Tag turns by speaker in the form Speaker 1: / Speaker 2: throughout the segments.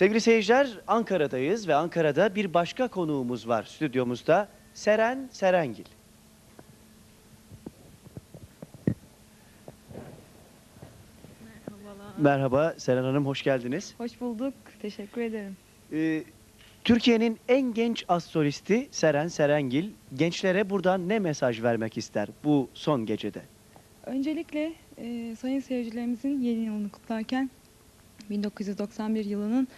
Speaker 1: Sevgili seyirciler Ankara'dayız ve Ankara'da bir başka konuğumuz var stüdyomuzda. Seren Serengil.
Speaker 2: Merhabalar.
Speaker 1: Merhaba Seren Hanım hoş geldiniz.
Speaker 2: Hoş bulduk. Teşekkür ederim.
Speaker 1: Ee, Türkiye'nin en genç az solisti Seren Serengil gençlere buradan ne mesaj vermek ister bu son gecede?
Speaker 2: Öncelikle e, sayın seyircilerimizin yeni yılını kutlarken 1991 yılının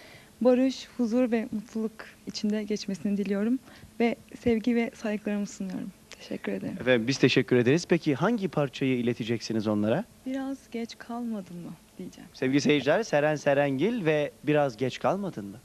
Speaker 2: barış, huzur ve mutluluk içinde geçmesini diliyorum ve sevgi ve saygılarımı sunuyorum. Teşekkür ederim.
Speaker 1: Efendim biz teşekkür ederiz. Peki hangi parçayı ileteceksiniz onlara?
Speaker 2: Biraz geç kalmadın mı diyeceğim.
Speaker 1: Sevgili seyirciler Seren Serengil ve biraz geç kalmadın mı?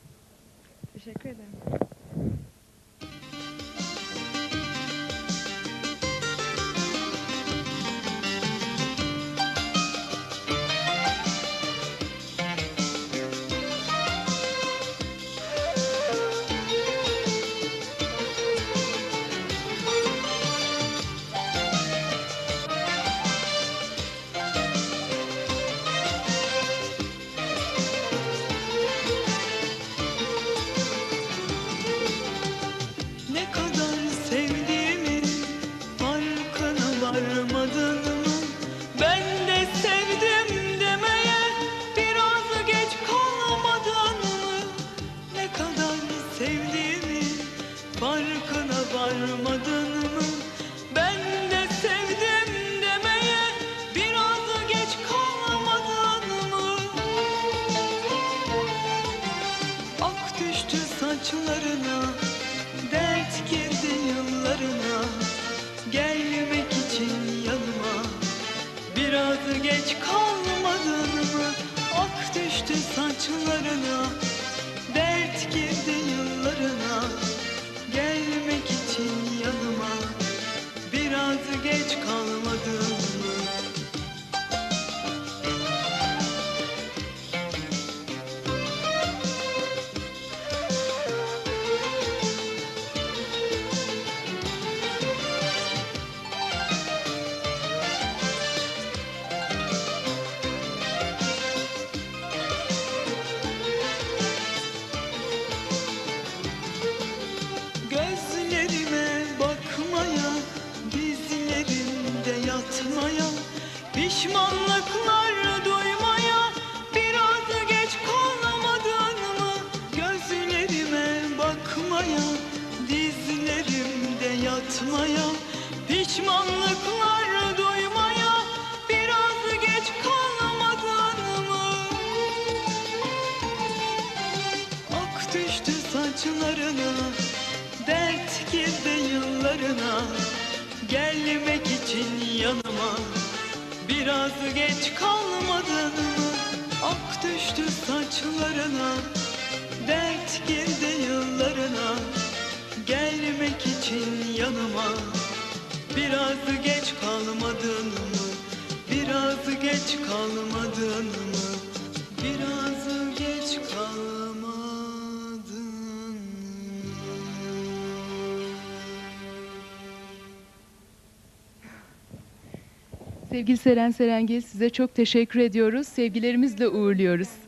Speaker 3: Sevdiğimi farkına varmadın mı? Ben de sevdim demeye biraz geç kalmadın mı? Ak düştü saçlarına Dert girdi yıllarına Gelmek için yanıma Biraz geç kalmadın mı Ak düştü saçlarına Biraz geç pişmanlıklar duymaya biraz geç kalmadın mı? Gözlerime bakmaya, dizlerimde yatmaya, pişmanlıklar duymaya biraz geç kalmadın mı? Ak düştü saçlarına Dert girdi yıllarına Gelmek için yanıma Biraz geç kalmadın mı? Ak düştü saçlarına Dert girdi yıllarına Gelmek için yanıma Biraz geç kalmadın mı? Biraz geç kalmadın mı? Biraz geç kalmadın mı?
Speaker 4: Sevgili Seren Serengil size çok teşekkür ediyoruz. Sevgilerimizle uğurluyoruz.